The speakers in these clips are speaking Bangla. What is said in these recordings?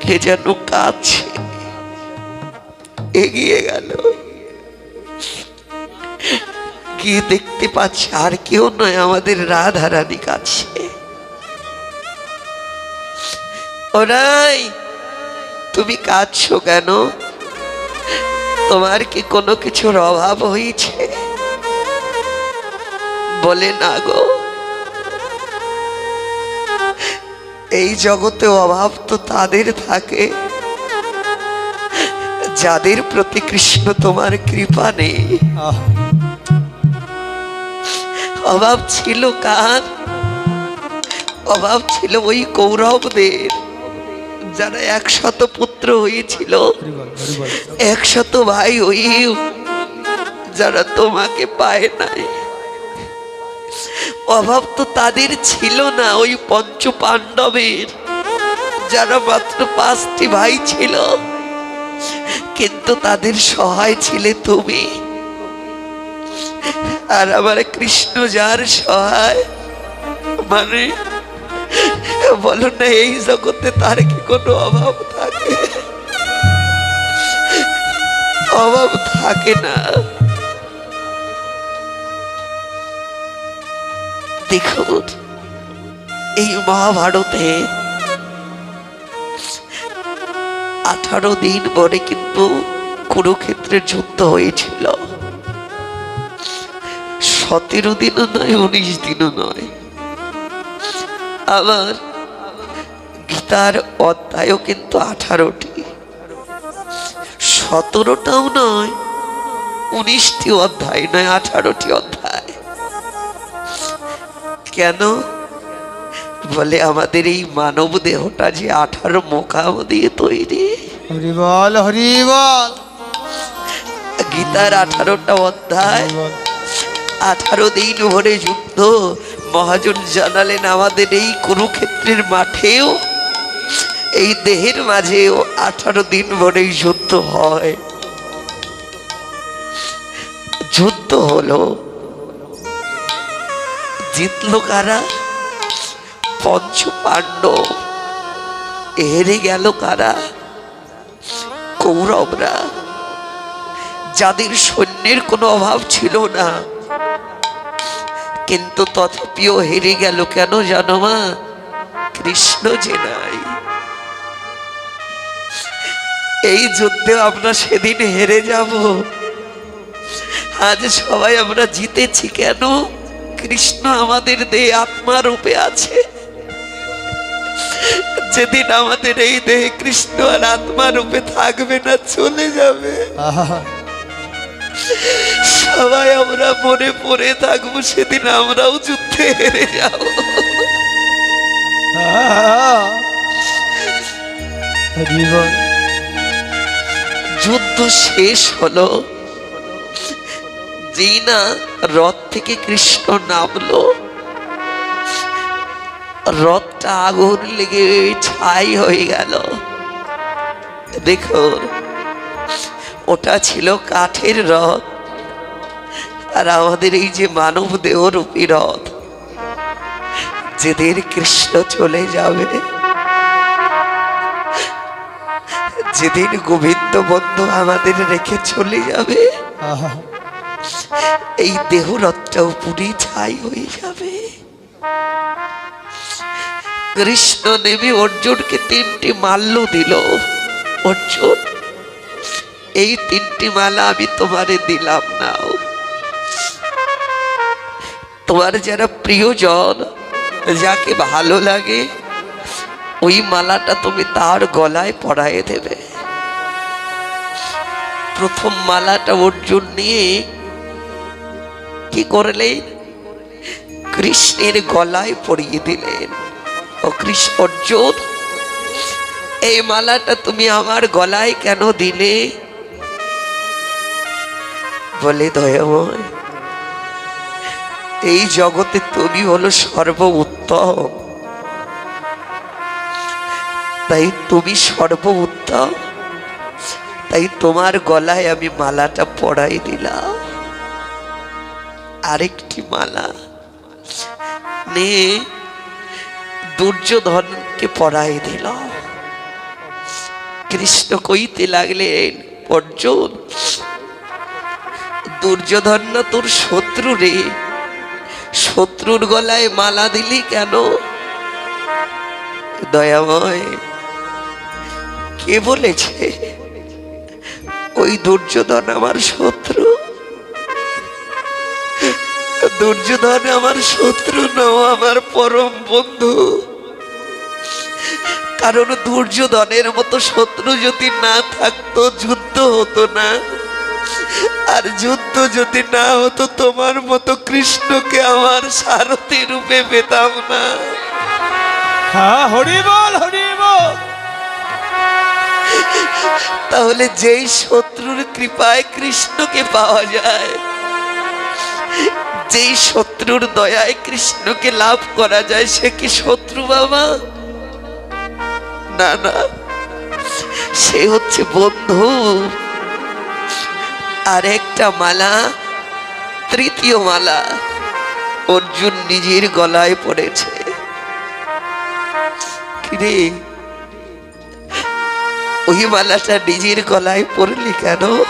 কে যেন কাছে এগিয়ে গেল। গিয়ে দেখতে পাচ্ছি? আর কেউ নয়, আমাদের রাধা রানী কাছে ওরাই তুমি কাঁদছো কেন? তোমার কি কোনো কিছুর অভাব হয়েছে? বলে না গো। এই জগতে অভাব তো তাদের থাকে। যাদের প্রতি কৃষ্ণ তোমার কৃপা নেই। অভাব ছিল কার? অভাব ছিল ওই কৌরবদের। যারা একশত পুত্র হয়েছিল একশত ভাই ওই যারা তোমাকে পায় নাই। অভাব তো তাদের ছিল না, ওই পঞ্চ পাণ্ডবের যারা মাত্র পাঁচটি ভাই ছিল, কিন্তু তাদের সহায় ছিলে তুমি। আর আমার কৃষ্ণ যার সহায় মানে বলো না, এই জগতে তার কি কোনো অভাব থাকে? অভাব থাকে না। দেখুন এই মহাভারতে আঠারো দিন পরে কিন্তু কুরুক্ষেত্রের যুদ্ধ হয়েছিল। সতেরো দিনও নয়, উনিশ দিনও নয়। আবার গীতার অধ্যায়ও কিন্তু আঠারোটি। সতেরোটাও নয়, উনিশটি অধ্যায় নয়, আঠারোটি অধ্যায়। কেন? বলে আমাদের এই মানব দেহটা যে আঠারো মোকাম দিয়ে তৈরি। হরি বল হরি বল। গীতার আঠারোটা অধ্যায়। আঠারো দিন ভরে যুদ্ধ মহাজন জানালেন আমাদের এই কুরুক্ষেত্রের মাঠেও এই দেহের মাঝেও আঠারো দিন ভরে যুদ্ধ হয়। যুদ্ধ হলো জিতলো কারা? পঞ্চ পাণ্ডব হেরে গেল কারা? কৌরবরা। যাদের সৈন্যের কোনো অভাব ছিল না। কিন্তু তথাপিও হেরে গেল কেন জানো মা? কৃষ্ণ যে নাই। এই যুদ্ধে আমরা সেদিন হেরে যাব। আজ সবাই আমরা জিতেছি কেন? কৃষ্ণ আমাদের দেহে আত্মা রূপে আছে। যেদিন আমাদের এই দেহে কৃষ্ণ আর আত্মা রূপে থাকবে না চলে যাবে। সবাই আমরা মনে পড়ে থাকব সেদিন আমরাও যুদ্ধে হেরে যাব। যুদ্ধ শেষ হলো। যেই রথ থেকে কৃষ্ণ নামলো। রথটা আগুন লেগে ছাই হয়ে গেল। দেখো ওটা ছিল কাঠের রথ আর আমাদের এই যে মানব দেহরূপী রথ যেদিন কৃষ্ণ চলে যাবে, যেদিন গোবিন্দ বন্ধু আমাদের রেখে চলে যাবে এই দেহ রথটাও পুরি ছাই হয়ে যাবে। কৃষ্ণ দেবী অর্জুনকে তিনটি মাল্য দিল। অর্জুন, এই তিনটি মালা আমি তোমারে দিলাম নাও। তোমার যারা প্রিয়জন, যাকে ভালো লাগে, ওই মালাটা তুমি তার গলায় পরায়ে দেবে। প্রথম মালাটা অর্জুন নিয়ে কি করলেন? কৃষ্ণের গলায় পরিয়ে দিলেন। ও কৃষ্ণ, অর্জুন, এই মালাটা তুমি আমার গলায় কেন দিলে? বলে, দয়াময়, এই জগতে তুমি হলো সর্ব উত্তম তাই তুমি সর্ব উত্তম তাই তোমার গলায় আমি মালাটা পরাই দিলাম। আরেকটি মালা নিয়ে দুর্যোধনকে পরাই দিল। কৃষ্ণ কইতে লাগলেন, অর্জুন, দুর্যোধন না তোর শত্রু রে? শত্রুর গলায় মালা দিলি কেন? দয়াময়, কে বলেছে, ওই দুর্যোধন আমার শত্রু? দুর্যোধন আমার শত্রু নও আমার পরম বন্ধু। কারণ দুর্যোধনের মতো শত্রু যদি না থাকতো যুদ্ধ হতো না। আর যুদ্ধ যদি না হতো তোমার মতো কৃষ্ণকে আমার সারথি রূপে পেতাম না। হ্যাঁ হরি বল হরি বল। তাহলে যেই শত্রুর কৃপায় কৃষ্ণকে পাওয়া যায় যেই শত্রুর দয়ায় কৃষ্ণকে লাভ করা যায়, সে কি শত্রু বাবা? না না। সে হচ্ছে বন্ধু। আর একটা মালা, তৃতীয় মালা অর্জুন নিজের গলায় পড়েছে। কিরে? ওই মালাটা নিজের গলায় পড়লি কেন?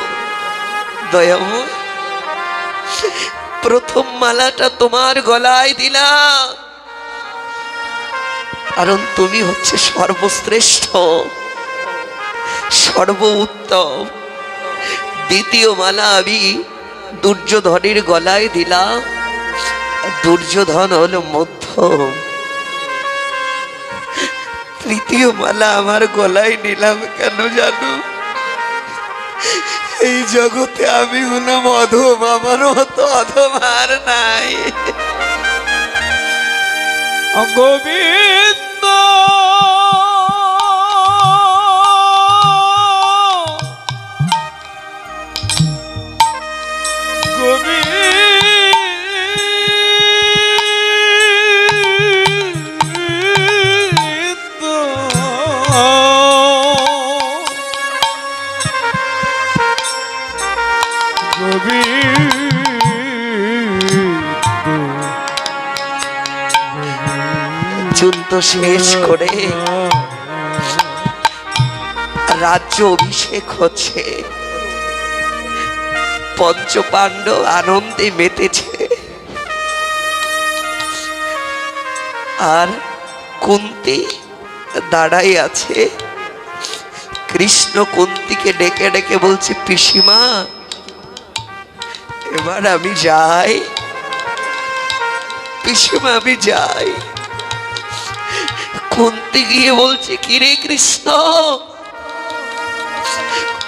দয়াময়। প্রথম মালাটা তোমার গলায় দিলাম। কারণ তুমি হচ্ছে সর্বশ্রেষ্ঠ। সর্ব উত্তম দ্বিতীয় মালা আমি দুর্যোধনের গলায় দিলাম। দুর্যোধন হলো মধ্যম। তৃতীয় মালা আমার গলায় নিলাম কেন জানো? এই জগতে আমি হলাম অধম আমার মতো অধম নাই। গোবিন্দ যুদ্ধ শেষ করে রাজ্য অভিষেক হচ্ছে। পঞ্চ পাণ্ডব আনন্দে মেতেছে। আর কুন্তি দাঁড়াই আছে। কৃষ্ণ কুন্তিকে ডেকে ডেকে বলছে, পিসিমা, এবার আমি যাই। পিসিমা, আমি যাই। কুন্তি গিয়ে বলছে কিরে কৃষ্ণ?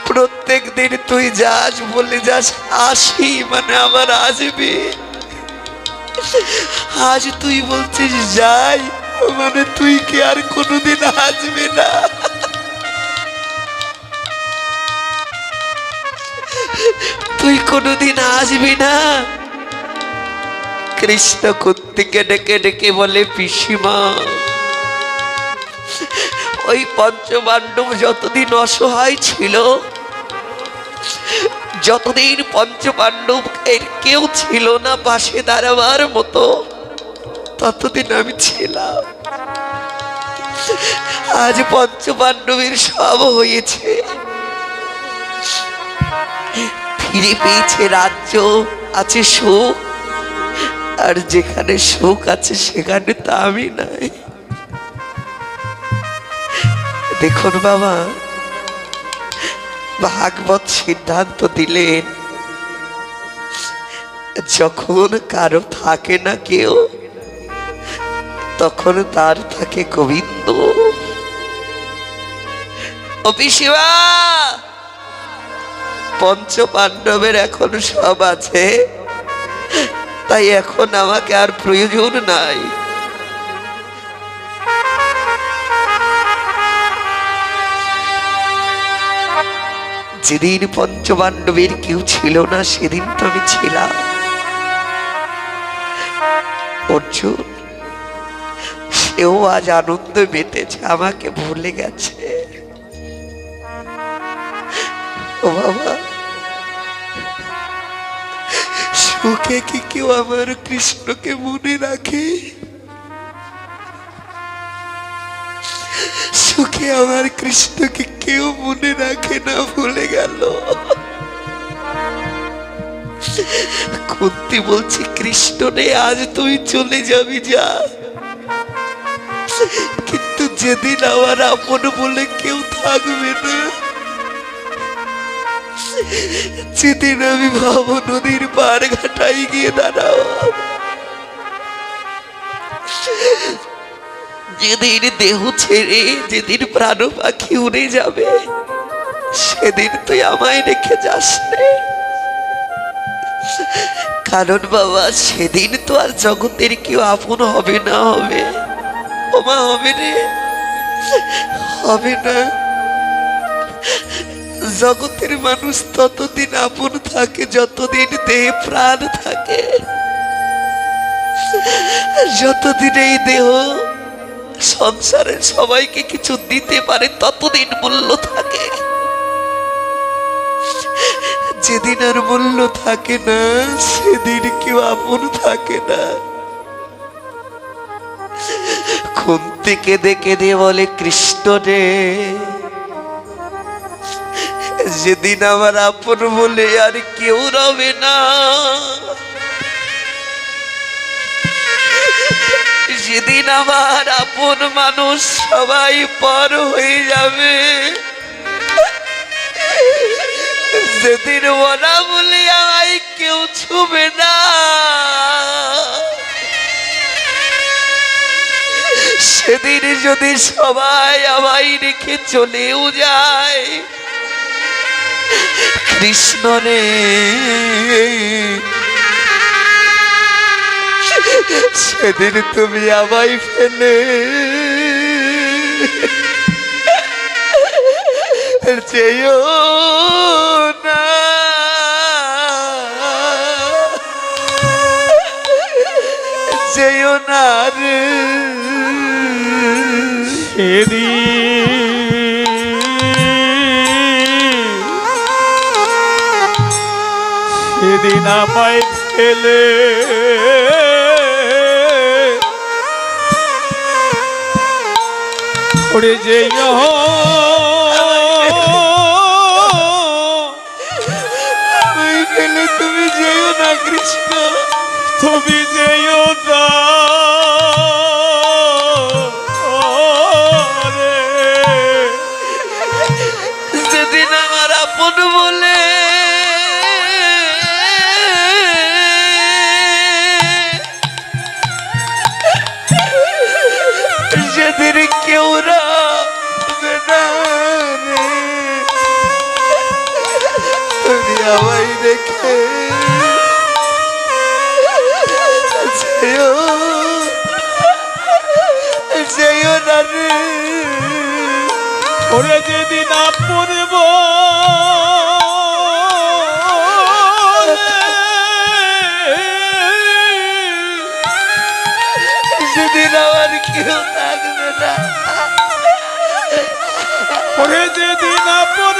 প্রত্যেক দিন তুই যাস বলে যাস, আসি মানে আবার আসবি। আজ তুই বলছিস, যাই মানে তুই কি আর কোনোদিন আসবি না? তুই কোনোদিন আসবি না? কৃষ্ণ কুন্তিকে ডেকে ডেকে বলে, পিসিমা ওই পঞ্চপাণ্ডব যতদিন অসহায় ছিল, যতদিন পঞ্চপাণ্ডব এর কেউ ছিল না পাশে দাঁড়াবার মতো, ততদিন আমি ছিলাম। আজ পঞ্চপাণ্ডবের সব হয়েছে। ফিরে পেয়েছে রাজ্য, আছে সুখ, আর যেখানে সুখ আছে সেখানে তা আমি নাই। দেখুন বাবা, ভাগবত সিদ্ধান্ত দিলেন, যখন কারও থাকে না কেউ, তখন তার থাকে গোবিন্দ। অপিসিবা পঞ্চ পাণ্ডবের এখন সব আছে, তাই এখন আমাকে আর প্রয়োজন নাই। যেদিন পঞ্চপাণ্ডবের কেউ ছিল না, সেদিন তো আমি ছিলাম। অর্জুন, সেও আজ আনন্দ মেতেছে আমাকে ভুলে গেছে। ও বাবা, সুখে কি কেউ আমার কৃষ্ণকে মনে রাখে? সুখে আমার কৃষ্ণকে কেউ মনে রাখে না ভুলে গেল। কুন্তি বলছে, কৃষ্ণ রে, আজ তুই চলে যাবি যা। কিন্তু যেদিন আমার আপন বলে কেউ থাকবে না, যেদিন আমি ভাব নদীর পার ঘাটাই গিয়ে দাঁড়াও যেদিন দেহ ছেড়ে, যেদিন প্রাণ পাখি উড়ে যাবে, সেদিন তুই আমায় রেখে যাস কারণ বাবা, সেদিন তো আর জগতের কেউ আপন হবে না, হবে। ওমা, হবে রে। হবে না। জগতের মানুষ ততদিন আপন থাকে, যতদিন দেহে প্রাণ থাকে। যতদিন এই দেহ সংসারের সবাইকে কিছু দিতে পারে, ততদিন মূল্য থাকে। যেদিন আর মূল্য থাকে না, সেদিন কেউ আপন থাকে না। খুন্তি কেঁদে কেঁদে বলে, কৃষ্ণ রে, যেদিন আমার আপন বলে আর কেউ রবে না। যেদিন আমার আপন মানুষ সবাই পর হয়ে যাবে, যেদিন ওরা বলে আমায় কেউ ছুবে না। সেদিন যদি সবাই আমায় রেখে চলেও যায়, কৃষ্ণ রে সেদিন তুমি আমায় ফেলে। যেও না। যেও না রে। সেদিন। সেদিন আমায় ফেলে। ওরে যে তুমি যেও না কৃষ্ণ। তুমি যেও। ওরে না আপন সেদিন আমার কেউ থাকবে না। ওরে যদি না বলে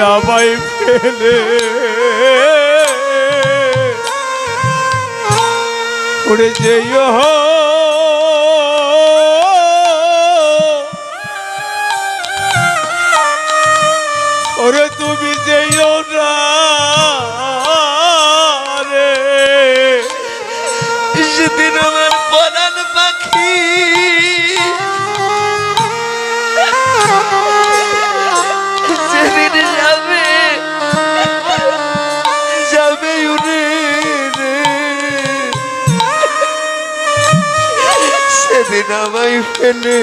আমায় ফেলে। উড়ে যেও সেদিন আমায় ফেলে।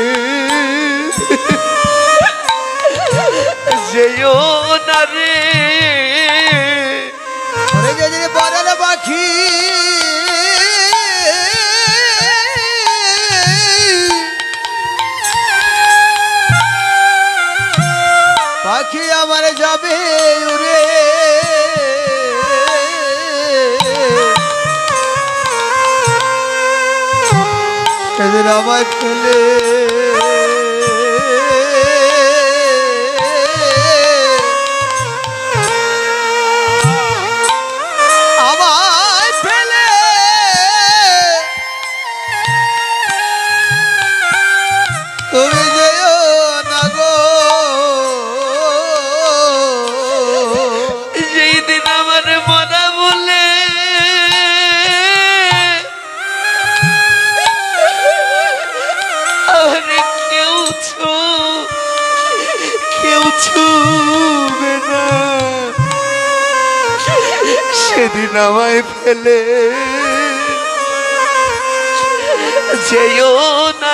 যেও না রে। ওরে পাখি। পাখি আমার যাবে উড়ে রাবাই ফেলে আমায় ফেলে। যেও না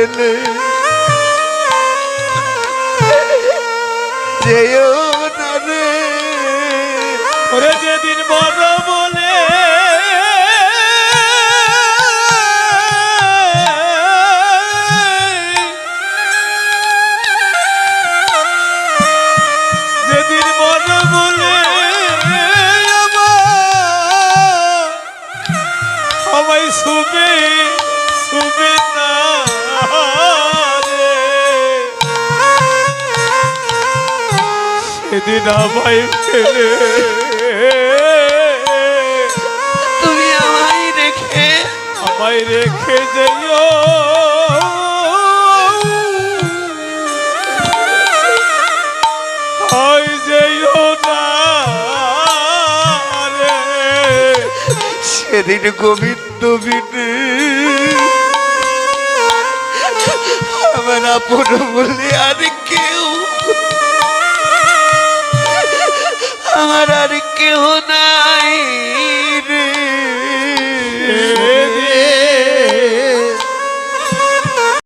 এলে যেও না রে। যেদিন বড় দিন ভাই ছেলে। তুমি আমায় রেখে আমায় রেখে যাইও। সেদিন গোবিন্দ বিনে আমার আপন বলে আর কে আর কেহ নাই।